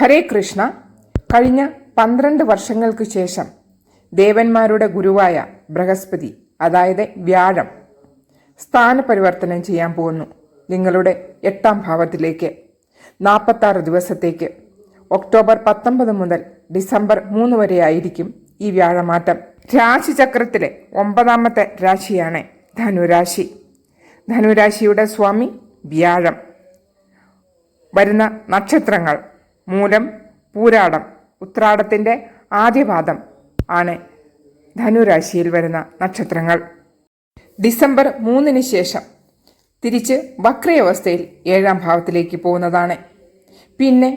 ഹരേ കൃഷ്ണ. കഴിഞ്ഞ പന്ത്രണ്ട് വർഷങ്ങൾക്ക് ശേഷം ദേവന്മാരുടെ ഗുരുവായ ബൃഹസ്പതി അതായത് വ്യാഴം സ്ഥാനപരിവർത്തനം ചെയ്യാൻ പോകുന്നു. നിങ്ങളുടെ എട്ടാം ഭാവത്തിലേക്ക് നാൽപ്പത്താറ് ദിവസത്തേക്ക് ഒക്ടോബർ പത്തൊമ്പത് മുതൽ ഡിസംബർ മൂന്ന് വരെ ആയിരിക്കും ഈ വ്യാഴമാറ്റം. രാശിചക്രത്തിലെ ഒമ്പതാമത്തെ രാശിയാണ് ധനുരാശി. ധനുരാശിയുടെ സ്വാമി വ്യാഴം. വരുന്ന നക്ഷത്രങ്ങൾ മൂലം പൂരാടം ഉത്രാടത്തിന്റെ ആദ്യപാദം ആണ് ധനുരാശിയിൽ വരുന്ന നക്ഷത്രങ്ങൾ. ഡിസംബർ മൂന്നിന് ശേഷം തിരിച്ച് വക്രയവസ്ഥയിൽ ഏഴാം ഭാവത്തിലേക്ക് പോകുന്നതാണ്. പിന്നെ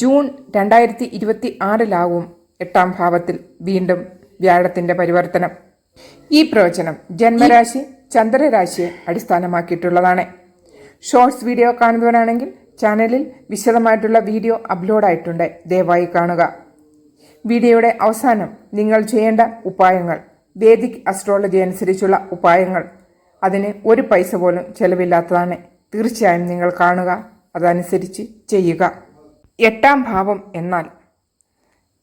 ജൂൺ രണ്ടായിരത്തി ഇരുപത്തി ആറിലാവും എട്ടാം ഭാവത്തിൽ വീണ്ടും വ്യാഴത്തിന്റെ പരിവർത്തനം. ഈ പ്രവചനം ജന്മരാശി ചന്ദ്രരാശിയെ അടിസ്ഥാനമാക്കിയിട്ടുള്ളതാണ്. ഷോർട്സ് വീഡിയോ കാണുന്നവരാണെങ്കിൽ ചാനലിൽ വിശദമായിട്ടുള്ള വീഡിയോ അപ്ലോഡ് ആയിട്ടുണ്ട് ദയവായി കാണുക. വീഡിയോയുടെ അവസാനം നിങ്ങൾ ചെയ്യേണ്ട ഉപായങ്ങൾ. വേദിക് അസ്ട്രോളജി അനുസരിച്ചുള്ള ഉപായങ്ങൾ. അതിന് ഒരു പൈസ പോലും ചെലവില്ലാത്തതാണ്. തീർച്ചയായും നിങ്ങൾ കാണുക. അതനുസരിച്ച് ചെയ്യുക. എട്ടാം ഭാവം എന്നാൽ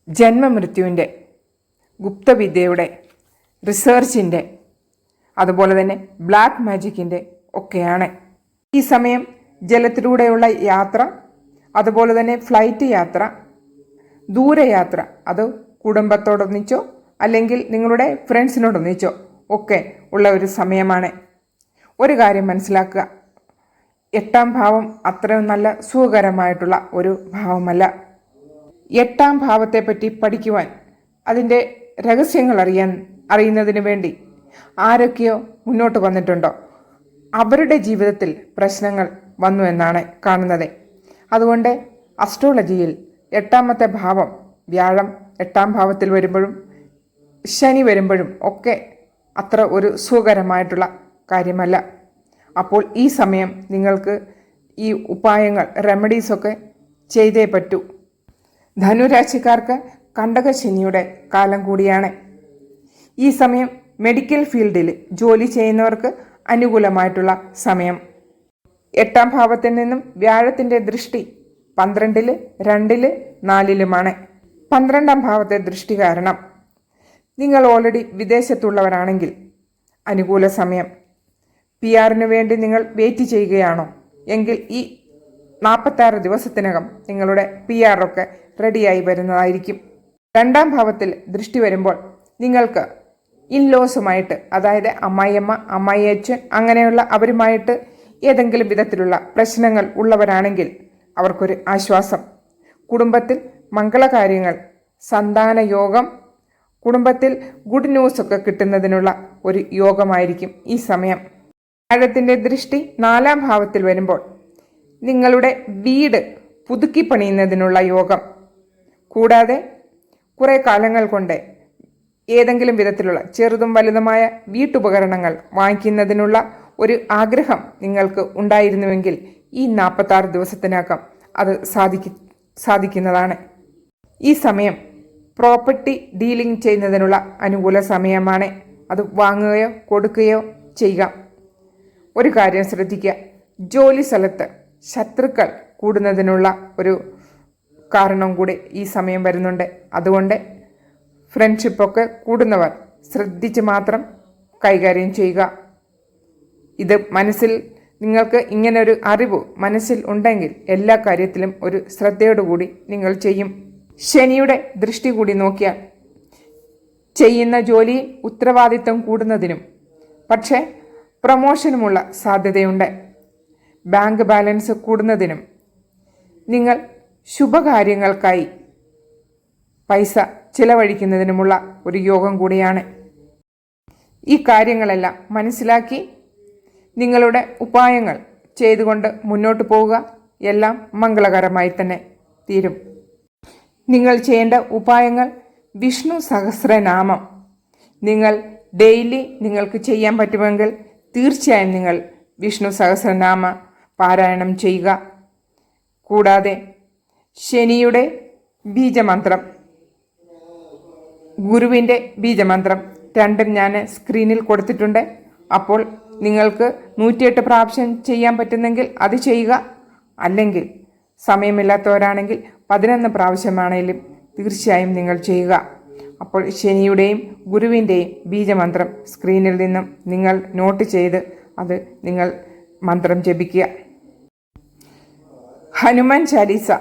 ജന്മമൃത്യുവിന്റെ ഗുപ്തവിദ്യയുടെ റിസർച്ചിന്റെ അതുപോലെ തന്നെ ബ്ലാക്ക് മാജിക്കിന്റെ ഒക്കെയാണ്. ഈ സമയം ജലത്തിലൂടെയുള്ള യാത്ര അതുപോലെ തന്നെ ഫ്ലൈറ്റ് യാത്ര ദൂരയാത്ര അത് കുടുംബത്തോടൊന്നിച്ചോ അല്ലെങ്കിൽ നിങ്ങളുടെ ഫ്രണ്ട്സിനോടൊന്നിച്ചോ ഒക്കെ ഉള്ള ഒരു സമയമാണ്. ഒരു കാര്യം മനസ്സിലാക്കുക എട്ടാം ഭാവം അത്രയും നല്ല സുഖകരമായിട്ടുള്ള ഒരു ഭാവമല്ല. എട്ടാം ഭാവത്തെപ്പറ്റി പഠിക്കുവാൻ അതിന്റെ രഹസ്യങ്ങൾ അറിയാൻ അറിയുന്നതിന് വേണ്ടി ആരൊക്കെയോ മുന്നോട്ട് വന്നിട്ടുണ്ടോ? അവരുടെ ജീവിതത്തിൽ പ്രശ്നങ്ങൾ വന്നു എന്നാണ് കാണുന്നത്. അതുകൊണ്ട് അസ്ട്രോളജിയിൽ എട്ടാമത്തെ ഭാവം വ്യാഴം എട്ടാം ഭാവത്തിൽ വരുമ്പോഴും ശനി വരുമ്പോഴും ഒക്കെ അത്ര ഒരു സുഖകരമായിട്ടുള്ള കാര്യമല്ല. അപ്പോൾ ഈ സമയം നിങ്ങൾക്ക് ഈ ഉപായങ്ങൾ റെമഡീസൊക്കെ ചെയ്തേ പറ്റൂ. ധനുരാശിക്കാർക്ക് കണ്ടകശനിയുടെ കാലം കൂടിയാണ്. ഈ സമയം മെഡിക്കൽ ഫീൽഡിൽ ജോലി ചെയ്യുന്നവർക്ക് അനുകൂലമായിട്ടുള്ള സമയം. എട്ടാം ഭാവത്തിൽ നിന്നും വ്യാഴത്തിന്റെ ദൃഷ്ടി പന്ത്രണ്ടിൽ രണ്ടിൽ നാലിലുമാണ്. പന്ത്രണ്ടാം ഭാവത്തെ ദൃഷ്ടി കാരണം നിങ്ങൾ ഓൾറെഡി വിദേശത്തുള്ളവരാണെങ്കിൽ അനുകൂല സമയം. പി ആറിന് വേണ്ടി നിങ്ങൾ വെയിറ്റ് ചെയ്യുകയാണോ? എങ്കിൽ ഈ നാൽപ്പത്താറ് ദിവസത്തിനകം നിങ്ങളുടെ പി ആറൊക്കെ റെഡിയായി വരുന്നതായിരിക്കും. രണ്ടാം ഭാവത്തിൽ ദൃഷ്ടി വരുമ്പോൾ നിങ്ങൾക്ക് ഇൻലോസുമായിട്ട് അതായത് അമ്മായിയമ്മ അമ്മായിയച്ഛൻ അങ്ങനെയുള്ള അവരുമായിട്ട് ഏതെങ്കിലും വിധത്തിലുള്ള പ്രശ്നങ്ങൾ ഉള്ളവരാണെങ്കിൽ അവർക്കൊരു ആശ്വാസം. കുടുംബത്തിൽ മംഗളകാര്യങ്ങൾ സന്താന യോഗം കുടുംബത്തിൽ ഗുഡ് ന്യൂസ് ഒക്കെ കിട്ടുന്നതിനുള്ള ഒരു യോഗമായിരിക്കും ഈ സമയം. വ്യാഴത്തിന്റെ ദൃഷ്ടി നാലാം ഭാവത്തിൽ വരുമ്പോൾ നിങ്ങളുടെ വീട് പുതുക്കി പണിയുന്നതിനുള്ള യോഗം. കൂടാതെ കുറേ കാലങ്ങൾ കൊണ്ട് ഏതെങ്കിലും വിധത്തിലുള്ള ചെറുതും വലുതുമായ വീട്ടുപകരണങ്ങൾ വാങ്ങിക്കുന്നതിനുള്ള ഒരു ആഗ്രഹം നിങ്ങൾക്ക് ഉണ്ടായിരുന്നുവെങ്കിൽ ഈ നാൽപ്പത്താറ് ദിവസത്തിനകം അത് സാധിക്ക സാധിക്കുന്നതാണ്. ഈ സമയം പ്രോപ്പർട്ടി ഡീലിംഗ് ചെയ്യുന്നതിനുള്ള അനുകൂല സമയമാണ്. അത് വാങ്ങുകയോ കൊടുക്കുകയോ ചെയ്യുക. ഒരു കാര്യം ശ്രദ്ധിക്കുക. ജോലി സ്ഥലത്ത് ശത്രുക്കൾ കൂടുന്നതിനുള്ള ഒരു കാരണം കൂടി ഈ സമയം വരുന്നുണ്ട്. അതുകൊണ്ട് ഫ്രണ്ട്ഷിപ്പൊക്കെ കൂടുന്നവർ ശ്രദ്ധിച്ച് മാത്രം കൈകാര്യം ചെയ്യുക. ഇത് മനസ്സിൽ നിങ്ങൾക്ക് ഇങ്ങനെ ഒരു അറിവ് മനസ്സിൽ ഉണ്ടെങ്കിൽ എല്ലാ കാര്യത്തിലും ഒരു ശ്രദ്ധയോടുകൂടി നിങ്ങൾ ചെയ്യും. ശനിയുടെ ദൃഷ്ടി കൂടി നോക്കിയാൽ ചെയ്യുന്ന ജോലി ഉത്തരവാദിത്വം കൂടുന്നതിനും പക്ഷേ പ്രമോഷനുമുള്ള സാധ്യതയുണ്ട്. ബാങ്ക് ബാലൻസ് കൂടുന്നതിനും നിങ്ങൾ ശുഭകാര്യങ്ങൾക്കായി പൈസ ചിലവഴിക്കുന്നതിനുമുള്ള ഒരു യോഗം കൂടിയാണ്. ഈ കാര്യങ്ങളെല്ലാം മനസ്സിലാക്കി നിങ്ങളുടെ ഉപായങ്ങൾ ചെയ്തുകൊണ്ട് മുന്നോട്ട് പോവുക. എല്ലാം മംഗളകരമായി തന്നെ തീരും. നിങ്ങൾ ചെയ്യേണ്ട ഉപായങ്ങൾ വിഷ്ണു സഹസ്രനാമം. നിങ്ങൾ ഡെയിലി നിങ്ങൾക്ക് ചെയ്യാൻ പറ്റുമെങ്കിൽ തീർച്ചയായും നിങ്ങൾ വിഷ്ണു സഹസ്രനാമ പാരായണം ചെയ്യുക. കൂടാതെ ശനിയുടെ ബീജമന്ത്രം. ഗുരുവിന്റെ ബീജമന്ത്രം. രണ്ടും ഞാൻ സ്ക്രീനിൽ കൊടുത്തിട്ടുണ്ട്. അപ്പോൾ നിങ്ങൾക്ക് നൂറ്റിയെട്ട് പ്രാവശ്യം ചെയ്യാൻ പറ്റുന്നെങ്കിൽ അത് ചെയ്യുക. അല്ലെങ്കിൽ സമയമില്ലാത്തവരാണെങ്കിൽ പതിനൊന്ന് പ്രാവശ്യമാണേലും തീർച്ചയായും നിങ്ങൾ ചെയ്യുക. അപ്പോൾ ശനിയുടെയും ഗുരുവിന്റെയും ബീജമന്ത്രം സ്ക്രീനിൽ നിന്നും നിങ്ങൾ നോട്ട് ചെയ്ത് അത് നിങ്ങൾ മന്ത്രം ജപിക്കുക. ഹനുമാൻ ചാലീസ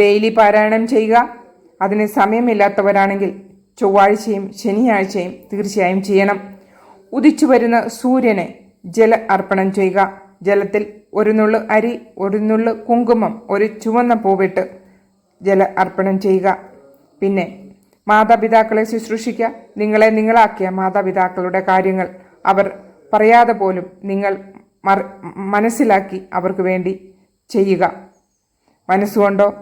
ഡെയിലി പാരായണം ചെയ്യുക. അതിന് സമയമില്ലാത്തവരാണെങ്കിൽ ചൊവ്വാഴ്ചയും ശനിയാഴ്ചയും തീർച്ചയായും ചെയ്യണം. ഉദിച്ചു വരുന്ന സൂര്യനെ ജല അർപ്പണം ചെയ്യുക. ജലത്തിൽ ഒരു നുള്ളു അരി ഒരു നുള്ളു കുങ്കുമം ഒരു ചുവന്ന പൂവിട്ട് ജല അർപ്പണം ചെയ്യുക. പിന്നെ മാതാപിതാക്കളെ ശുശ്രൂഷിക്കുക. നിങ്ങളെ നിങ്ങളാക്കിയ മാതാപിതാക്കളുടെ കാര്യങ്ങൾ അവർ പറയാതെ പോലും നിങ്ങൾ മനസ്സിലാക്കി അവർക്ക് വേണ്ടി ചെയ്യുക. മനസ്സുകൊണ്ടോ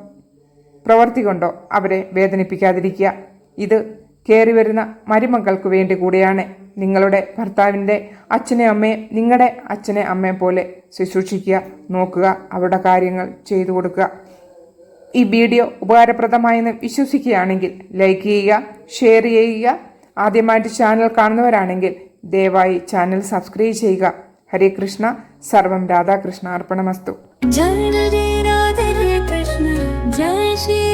പ്രവൃത്തി കൊണ്ടോ അവരെ വേദനിപ്പിക്കാതിരിക്കുക. ഇത് കയറി വരുന്ന മരുമക്കൾക്ക് വേണ്ടി കൂടിയാണ്. നിങ്ങളുടെ ഭർത്താവിന്റെ അച്ഛനെ അമ്മയെ നിങ്ങളുടെ അച്ഛനെ അമ്മയെ പോലെ ശുശ്രൂഷിക്കുക നോക്കുക അവരുടെ കാര്യങ്ങൾ ചെയ്തു കൊടുക്കുക. ഈ വീഡിയോ ഉപകാരപ്രദമായെന്ന് വിശ്വസിക്കുകയാണെങ്കിൽ ലൈക്ക് ചെയ്യുക ഷെയർ ചെയ്യുക. ആദ്യമായിട്ട് ചാനൽ കാണുന്നവരാണെങ്കിൽ ദയവായി ചാനൽ സബ്സ്ക്രൈബ് ചെയ്യുക. ഹരേ കൃഷ്ണ. സർവം രാധാകൃഷ്ണ. അർപ്പണമസ്തു. ജയ ശ്രീ